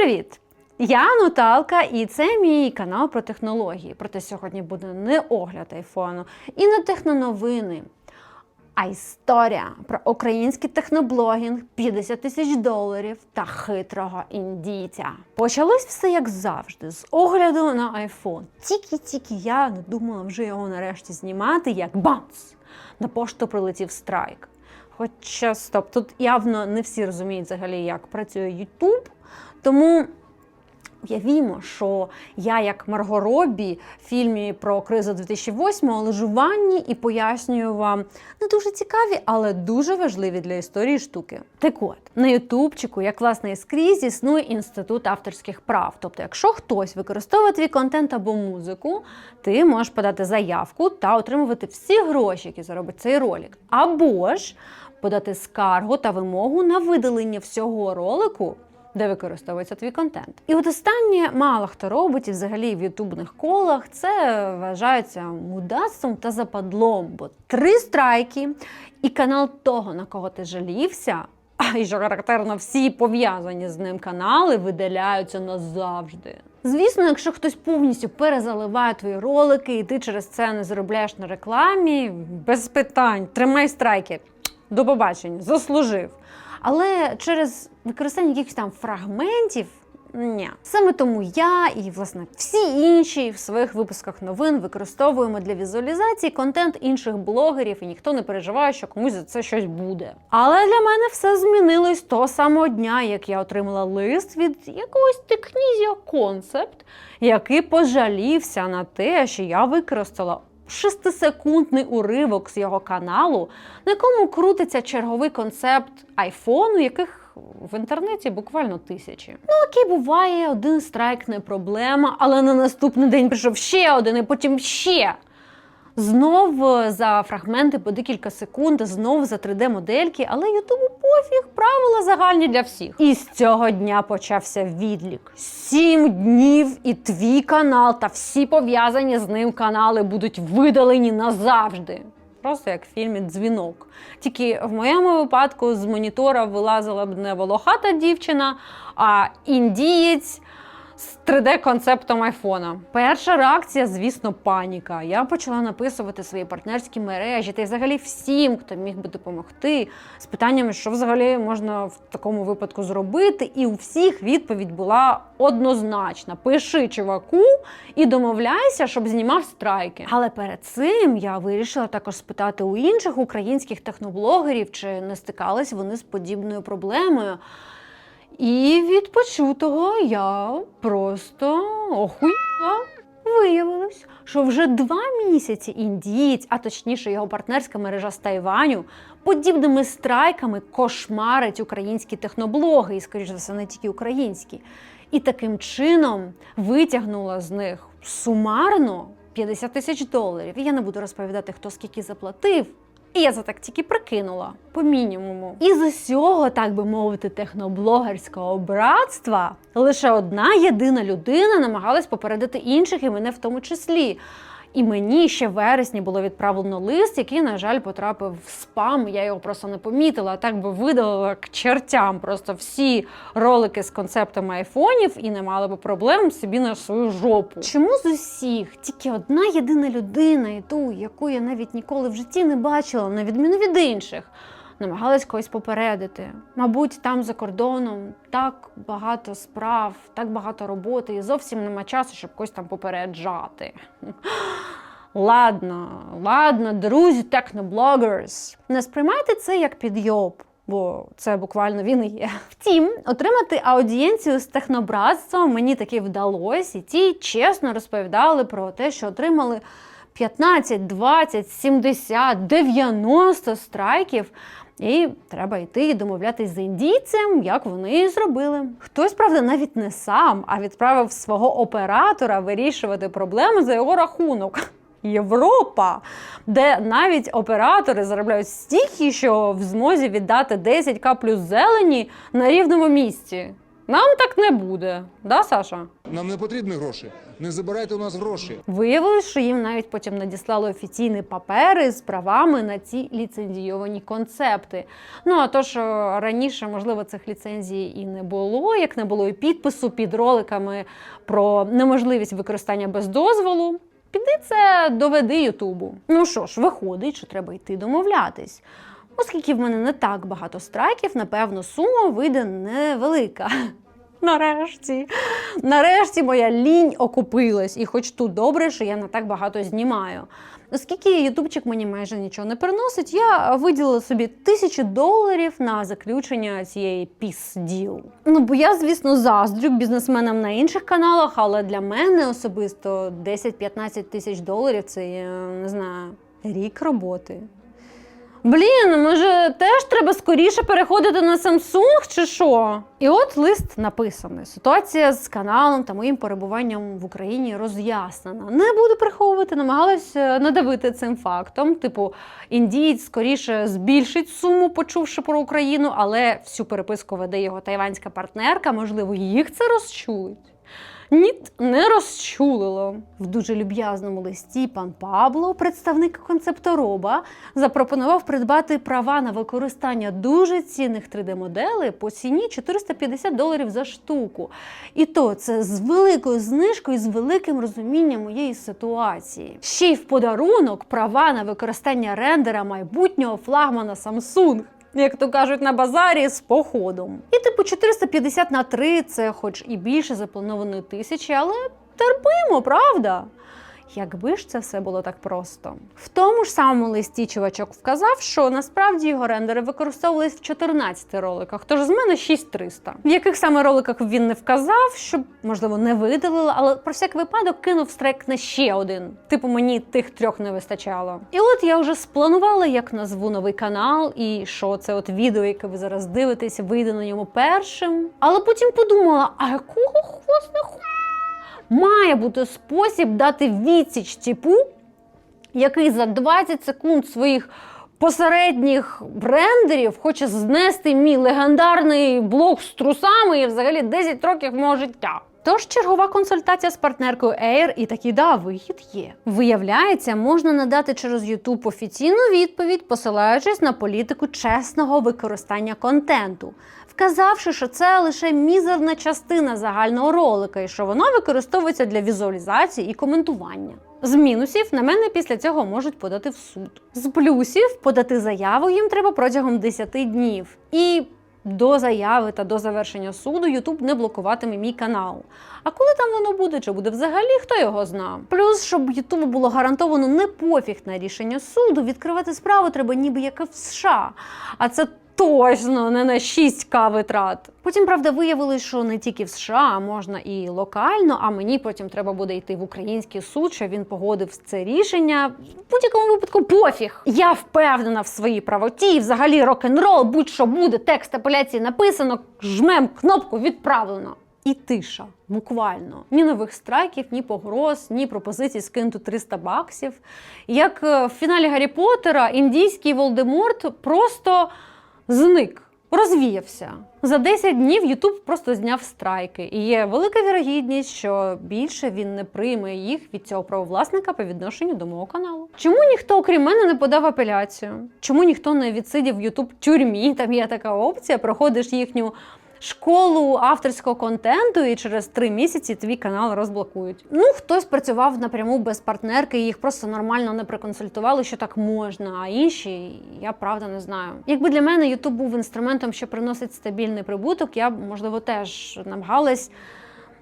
привіт! Я Наталка, і це мій канал про технології. Проте сьогодні буде не огляд айфону і не техноновини, а історія про український техноблогінг, 50 тисяч доларів та хитрого індійця. Почалось все як завжди, з огляду на айфон. Тільки-тільки я не думала вже його нарешті знімати, як бац! На пошту прилетів страйк. Хоча стоп, тут явно не всі розуміють взагалі, як працює YouTube, тому. Уявімо, що я, як Марго Робі в фільмі про кризу 2008 лежу в ванні і пояснюю вам не дуже цікаві, але дуже важливі для історії штуки. Так от, на Ютубчику, як власне і скрізь, існує інститут авторських прав. Тобто, якщо хтось використовує твій контент або музику, ти можеш подати заявку та отримувати всі гроші, які заробить цей ролик. Або ж подати скаргу та вимогу на видалення всього ролику де використовується твій контент. І от останнє мало хто робить, і взагалі в ютубних колах це вважається мудацтвом та западлом, бо три страйки і канал того, на кого ти жалівся. І що характерно, всі пов'язані з ним канали видаляються назавжди. Звісно, якщо хтось повністю перезаливає твої ролики, і ти через це не заробляєш на рекламі, без питань, тримай страйки. До побачення, заслужив. Але через використання якихось там фрагментів. Ні. Саме тому я і власне всі інші в своїх випусках новин використовуємо для візуалізації контент інших блогерів, і ніхто не переживає, що комусь за це щось буде. Але для мене все змінилось того самого дня, як я отримала лист від якогось Technisio Concept, який пожалівся на те, що я використала шестисекундний уривок з його каналу, на якому крутиться черговий концепт айфону, яких в інтернеті буквально тисячі. Ну окей, буває, один страйк не проблема, але на наступний день прийшов ще один, і потім ще. Знов е, за фрагменти по декілька секунд, знов за 3D-модельки, але Ютубу пофіг, правила загальні для всіх. І з цього дня почався відлік. Сім днів, і твій канал та всі пов'язані з ним канали будуть видалені назавжди. Просто як в фільмі Дзвінок. Тільки в моєму випадку з монітора вилазила б не волохата дівчина, а індієць з 3D-концептом айфона. Перша реакція, звісно, паніка. Я почала написувати свої партнерські мережі та й взагалі всім, хто міг би допомогти, з питаннями, що взагалі можна в такому випадку зробити. І у всіх відповідь була однозначна: пиши чуваку і домовляйся, щоб знімав страйки. Але перед цим я вирішила також спитати у інших українських техноблогерів, чи не стикались вони з подібною проблемою. І від почутого я просто охуєла. Виявилось, що вже два місяці індієць, а точніше його партнерська мережа з Тайваню, подібними страйками кошмарить українські техноблоги, і, скоріш за все, не тільки українські. І таким чином витягнула з них сумарно 50 тисяч доларів. І я не буду розповідати, хто скільки заплатив. І я за так тільки прикинула по мінімуму. І з усього, так би мовити, техноблогерського братства лише одна єдина людина намагалась попередити інших, і мене в тому числі. І мені ще в вересні було відправлено лист, який, на жаль, потрапив в спам. Я його просто не помітила. Так би видалила к чертям просто всі ролики з концептами айфонів і не мала би проблем собі на свою жопу. Чому з усіх тільки одна єдина людина, і ту, яку я навіть ніколи в житті не бачила, на відміну від інших. Намагалась когось попередити. Мабуть, там за кордоном так багато справ, так багато роботи, і зовсім нема часу, щоб когось там попереджати. Ладно, ладно, друзі, техноблогерс. Не сприймайте це як підйоб. Бо це буквально він і є. Втім, отримати аудієнцію з технобратством мені таки вдалося, і ті чесно розповідали про те, що отримали 15, 20, 70, 90 страйків. І треба йти і домовлятись з індійцем, як вони і зробили. Хтось, правда, навіть не сам, а відправив свого оператора вирішувати проблему за його рахунок. Європа, де навіть оператори заробляють стільки, що в змозі віддати 10к плюс зелені на рівному місці. Нам так не буде, да, Саша? Нам не потрібні гроші. Не забирайте у нас гроші. Виявилось, що їм навіть потім надіслали офіційні папери з правами на ці ліцензійовані концепти. Ну а то, що раніше, можливо, цих ліцензій і не було, як не було і підпису під роликами про неможливість використання без дозволу. Піди це доведи Ютубу. Ну що ж, виходить, що треба йти домовлятись. Оскільки в мене не так багато страйків, напевно, сума вийде невелика. Нарешті, нарешті моя лінь окупилась, і хоч тут добре, що я не так багато знімаю. Оскільки ютубчик мені майже нічого не приносить, я виділила собі тисячу доларів на заключення цієї піс-діл. Ну бо я, звісно, заздрю бізнесменам на інших каналах, але для мене особисто 10-15 тисяч доларів це я не знаю, рік роботи. Блін, може теж треба скоріше переходити на Samsung чи що? І от лист написаний. Ситуація з каналом та моїм перебуванням в Україні роз'яснена. Не буду приховувати, намагалась е, надавити цим фактом. Типу, індієць скоріше збільшить суму, почувши про Україну, але всю переписку веде його тайванська партнерка. Можливо, їх це розчулить. Ніт не розчулило. В дуже люб'язному листі пан Пабло, представник концептороба, запропонував придбати права на використання дуже цінних 3D-моделей по ціні 450 доларів за штуку. І то це з великою знижкою, з великим розумінням моєї ситуації. Ще й в подарунок права на використання рендера майбутнього флагмана Samsung. Як то кажуть на базарі з походом. І типу 450 на 3 це хоч і більше запланованої тисячі, але терпимо, правда? Якби ж це все було так просто. В тому ж самому листі чувачок вказав, що насправді його рендери використовувались в 14 роликах, тож з мене 6300. В яких саме роликах він не вказав, щоб, можливо, не видалили, але про всяк випадок кинув страйк на ще один. Типу мені тих трьох не вистачало. І от я вже спланувала, як назву новий канал, і що це от відео, яке ви зараз дивитесь, вийде на ньому першим. Але потім подумала, а якого хвостна ху має бути спосіб дати відсіч типу, який за 20 секунд своїх посередніх брендерів хоче знести мій легендарний блог з трусами і взагалі 10 років мого життя. Тож чергова консультація з партнеркою Air і таки да, вихід є. Виявляється, можна надати через YouTube офіційну відповідь, посилаючись на політику чесного використання контенту, вказавши, що це лише мізерна частина загального ролика і що воно використовується для візуалізації і коментування. З мінусів на мене після цього можуть подати в суд. З плюсів подати заяву їм треба протягом 10 днів. І до заяви та до завершення суду YouTube не блокуватиме мій канал. А коли там воно буде, чи буде взагалі, хто його зна? Плюс, щоб YouTube було гарантовано не пофіг на рішення суду, відкривати справу треба ніби як і в США. А це точно не на 6к витрат. Потім, правда, виявилось, що не тільки в США можна і локально, а мені потім треба буде йти в український суд, щоб він погодив це рішення. В будь-якому випадку пофіг. Я впевнена в своїй правоті, і взагалі рок-н-рол, будь-що буде, текст апеляції написано, жмем кнопку відправлено. І тиша, буквально. Ні нових страйків, ні погроз, ні пропозицій скинути 300 баксів. Як е, в фіналі Гаррі Поттера індійський Волдеморт просто зник, розвіявся. За 10 днів Ютуб просто зняв страйки, і є велика вірогідність, що більше він не прийме їх від цього правовласника по відношенню до мого каналу. Чому ніхто, окрім мене, не подав апеляцію? Чому ніхто не відсидів Ютуб тюрмі? Там є така опція, проходиш їхню. Школу авторського контенту і через три місяці твій канал розблокують. Ну хтось працював напряму без партнерки, і їх просто нормально не проконсультували, що так можна. А інші я правда не знаю. Якби для мене YouTube був інструментом, що приносить стабільний прибуток, я б можливо теж намагалась.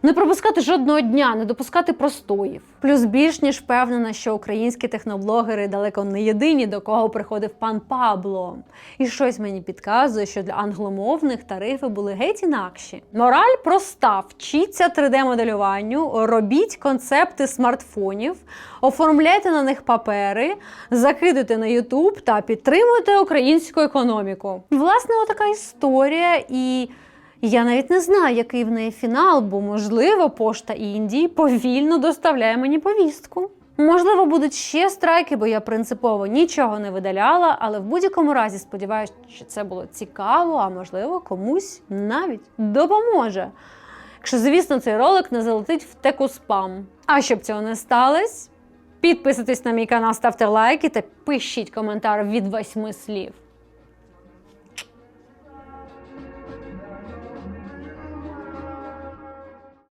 Не пропускати жодного дня, не допускати простоїв. Плюс більш ніж впевнена, що українські техноблогери далеко не єдині, до кого приходив пан Пабло. І щось мені підказує, що для англомовних тарифи були геть інакші. Мораль проста: вчіться 3D-моделюванню, робіть концепти смартфонів, оформляйте на них папери, закидуйте на YouTube та підтримуйте українську економіку. Власне, отака історія і. Я навіть не знаю, який в неї фінал, бо, можливо, пошта Індії повільно доставляє мені повістку. Можливо, будуть ще страйки, бо я принципово нічого не видаляла, але в будь-якому разі сподіваюся, що це було цікаво, а можливо, комусь навіть допоможе. Якщо, звісно, цей ролик не залетить в теку спам. А щоб цього не сталося, підписуйтесь на мій канал, ставте лайки та пишіть коментар від восьми слів.